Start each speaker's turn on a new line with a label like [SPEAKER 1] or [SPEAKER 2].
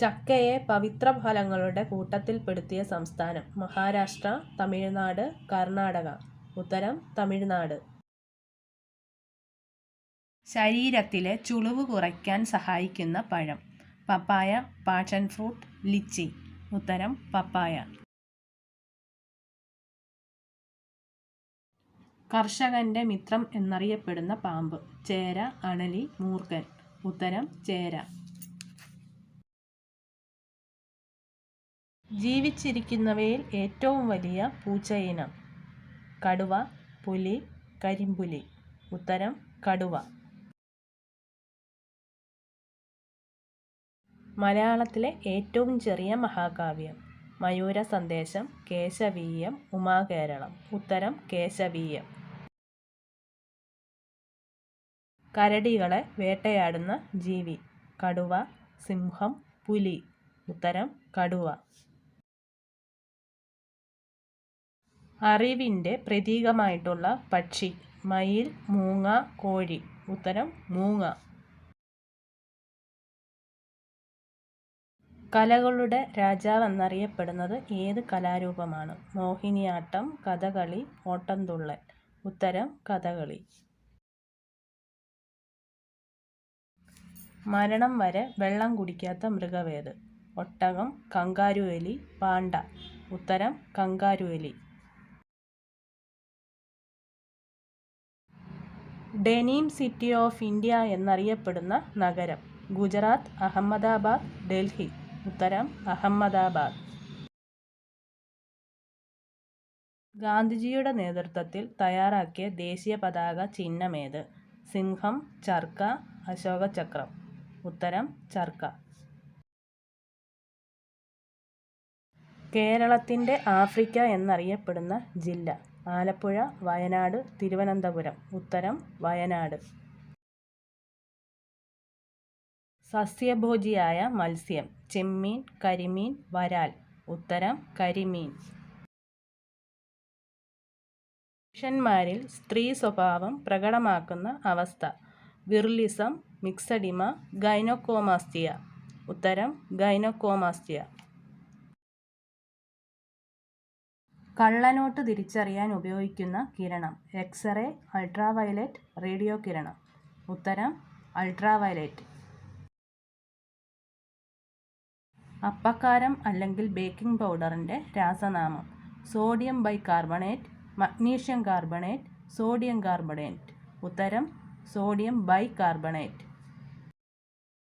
[SPEAKER 1] ചക്കയെ പവിത്രഫലങ്ങളുടെ കൂട്ടത്തിൽപ്പെടുത്തിയ സംസ്ഥാനം മഹാരാഷ്ട്ര തമിഴ്നാട് കർണാടക. ഉത്തരം തമിഴ്നാട്. ശരീരത്തിലെ ചുളിവ് കുറയ്ക്കാൻ സഹായിക്കുന്ന പഴം. പപ്പായ പാഷൻ ഫ്രൂട്ട് ലിച്ചി. ഉത്തരം പപ്പായ. കർഷകന്റെ മിത്രം എന്നറിയപ്പെടുന്ന പാമ്പ്. ചേര അണലി മൂർഖൻ. ഉത്തരം ചേര. ജീവിച്ചിരിക്കുന്നവയിൽ ഏറ്റവും വലിയ പൂച്ചയിനം കടുവ പുലി കരിമ്പുലി. ഉത്തരം കടുവ. മലയാളത്തിലെ ഏറ്റവും ചെറിയ മഹാകാവ്യം. മയൂര സന്ദേശം കേശവീയം ഉമാകേരളം. ഉത്തരം കേശവീയം. കരടികളെ വേട്ടയാടുന്ന ജീവി. കടുവ സിംഹം പുലി. ഉത്തരം കടുവ. അറിവിന്റെ പ്രതീകമായിട്ടുള്ള പക്ഷി. മയിൽ മൂങ്ങ കോഴി. ഉത്തരം മൂങ്ങ. കലകളുടെ രാജാവ് എന്നറിയപ്പെടുന്നത് ഏത് കലാരൂപമാണ്? മോഹിനിയാട്ടം കഥകളി ഓട്ടംതുള്ളൽ. ഉത്തരം കഥകളി. മരണം വരെ വെള്ളം കുടിക്കാത്ത മൃഗവേത് ഒട്ടകം കങ്കാരു എലി പാണ്ട. ഉത്തരം കങ്കാരു എലി ഡെനീം സിറ്റി ഓഫ് ഇന്ത്യ എന്നറിയപ്പെടുന്ന നഗരം. ഗുജറാത്ത് അഹമ്മദാബാദ് ഡൽഹി. ഉത്തരം അഹമ്മദാബാദ്. ഗാന്ധിജിയുടെ നേതൃത്വത്തിൽ തയ്യാറാക്കിയ ദേശീയ പതാക ചിഹ്നമേത്? സിംഹം ചർക്ക അശോക ചക്രം ഉത്തരം ചർക്ക. കേരളത്തിന്റെ ആഫ്രിക്ക എന്നറിയപ്പെടുന്ന ജില്ല. ആലപ്പുഴ വയനാട് തിരുവനന്തപുരം. ഉത്തരം വയനാട്. സസ്യഭോജിയായ മത്സ്യം. ചെമ്മീൻ കരിമീൻ വരാൽ. ഉത്തരം കരിമീൻ. പുരുഷന്മാരിൽ സ്ത്രീ സ്വഭാവം പ്രകടമാക്കുന്ന അവസ്ഥ. Virilism myxoedema gynaecomastia. ഉത്തരം ഗൈനോകോമാസ്റ്റിയ. കള്ളനോട്ട് തിരിച്ചറിയാൻ ഉപയോഗിക്കുന്ന കിരണം. എക്സ്റേ അൾട്രാവയലറ്റ് റേഡിയോ കിരണം. ഉത്തരം അൾട്രാവയലറ്റ് അപ്പക്കാരം അല്ലെങ്കിൽ ബേക്കിംഗ് പൗഡറിന്റെ രാസനാമം. Sodium bicarbonate magnesium carbonate sodium carbonate ഉത്തരം സോഡിയം ബൈകാർബണേറ്റ്